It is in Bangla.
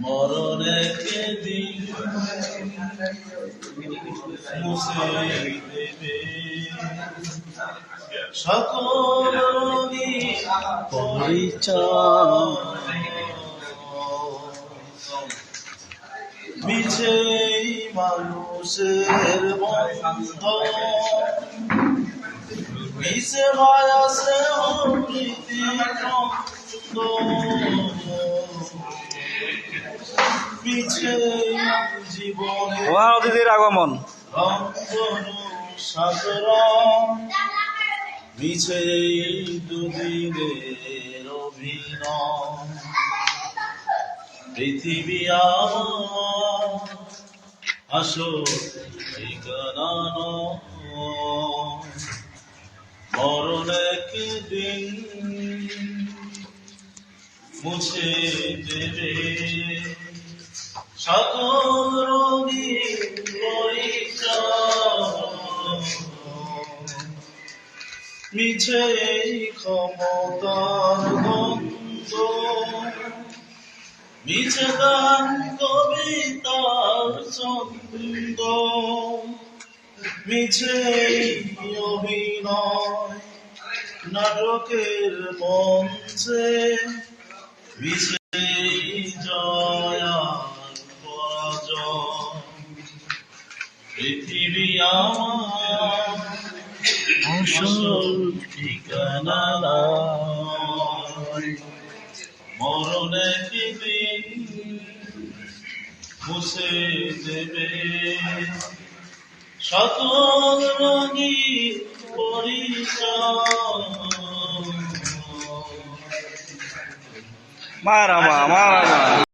মরণে কে দিন মুছে দেবে সকল পরিচয় মিছে মানুষের বন্ধ। মিছে মিছে জীবনে মহান অতিথির আগমন। পৃথিবী আসো ঠিকানা। মরণ একদিন মুছে দেবে। পরিচয় মিছে ক্ষমতার দ্বন্দ্ব মিছে গান কবিতার মিছে অভিনয় নাটকের মঞ্চে মিছে পৃথিবী আমার আসল ঠিকানা। মরণ একদিন মুছে দেবে। সকল রঙিন পরিচয় মারামা মারামা।